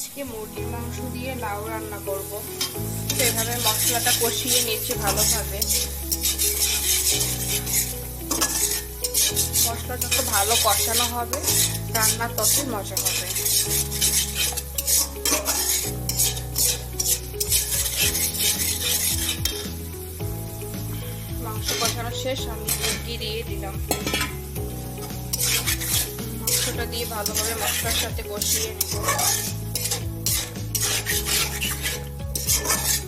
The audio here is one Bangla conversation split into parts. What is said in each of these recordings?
আজকে মুরগির মাংস দিয়ে লাউ রান্না করব। তো এভাবে মশলাটা কষিয়ে নিচ্ছি ভালোভাবে। মশলা যত ভালো কষানো হবে, রান্না তত মজা হবে। মাংস কষানো শেষ, আমি মুরগি দিয়ে দিলাম। মাংসটা দিয়ে ভালোভাবে মশলার সাথে কষিয়ে নেব। Thank you.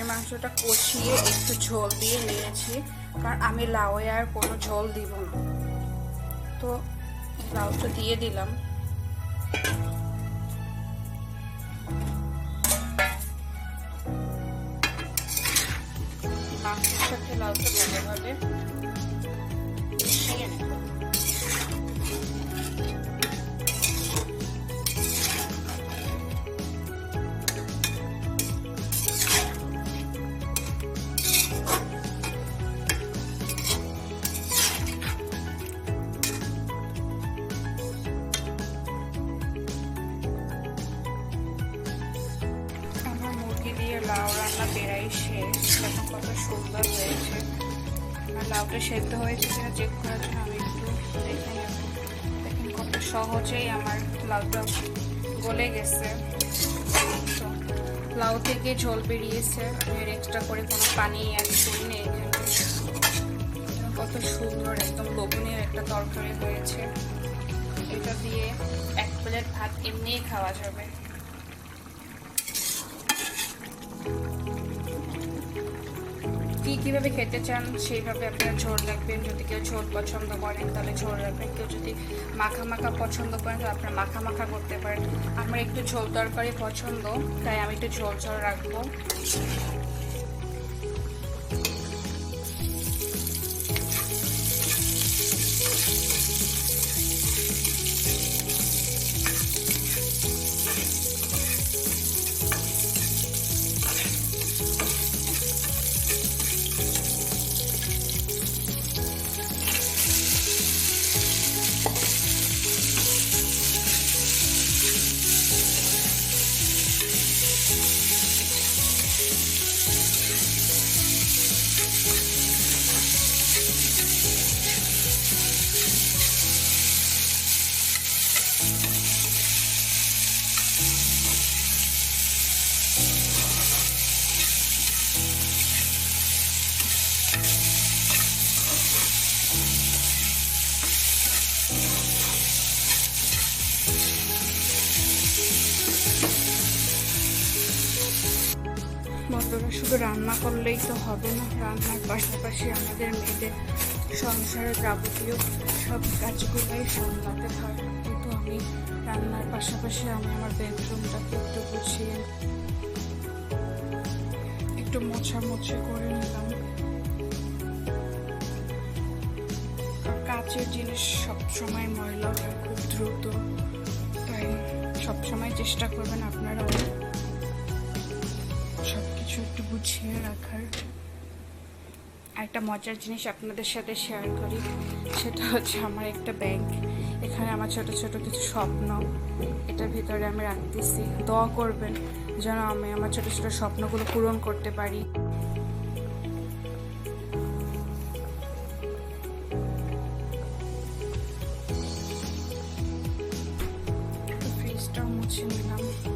মুরগির মাংসটা কষিয়ে একটু ঝোল দিয়ে নিয়েছি। কারণ আমি লাউয়ে আর কোনো ঝোল দিব না। তো লাউটা দিয়ে দিলাম। মাংসের সাথে লাউটা ভালোভাবে লাউ রান্না বেড়াই শেষ। দেখুন কত সুন্দর হয়েছে। আর লাউটা সেদ্ধ হয়েছে কিনা চেক করার জন্য আমি একটু দেখে নেব। কত সহজেই আমার লাউটা গলে গেছে। লাউ থেকে ঝোল বেরিয়েছে। আমি এক্সট্রা করে কোনো পানি অ্যাড করিনি এখানে। কত সুন্দর, একদম লোভনীয় একটা তরকারি হয়েছে। এটা দিয়ে এক প্লেট ভাত এমনিই খাওয়া যাবে। কি কীভাবে খেতে চান, সেইভাবে আপনারা ঝোল রাখবেন। যদি কেউ ঝোল পছন্দ করেন, তাহলে ঝোল রাখবেন। কেউ যদি মাখা মাখা পছন্দ করেন, তাহলে আপনারা মাখা মাখা করতে পারেন। আমার একটু ঝোল তরকারি পছন্দ, তাই আমি একটু ঝোল ঝোল রাখব। বন্ধুরা শুধু রান্না করলেই তো হবে না। রান্নার পাশাপাশি আমাদের মেয়েদের সংসারের যাবতীয় সব কাজগুলোই সামলাতে হয়। কিন্তু আমি রান্নার পাশাপাশি আমি আমার বেডরুমটাকে একটু গুছিয়ে একটু মোছামুছি করে নিলাম। কাচের জিনিস সবসময় ময়লা হয় খুব দ্রুত, তাই সবসময় চেষ্টা করবেন আপনারাও সবকিছু একটু গুছিয়ে রাখার একটা মজার জিনিস আপনাদের সাথে শেয়ার করি। সেটা হচ্ছে আমার একটা ব্যাংক এখানে আমার ছোট ছোট কিছু স্বপ্ন। এটার ভিতরে আমি রাখতেছি। দোয়া করবেন যেন আমি আমার ছোট ছোট স্বপ্নগুলো পূরণ করতে পারি। ফ্রিজটাও মুছে নিলাম।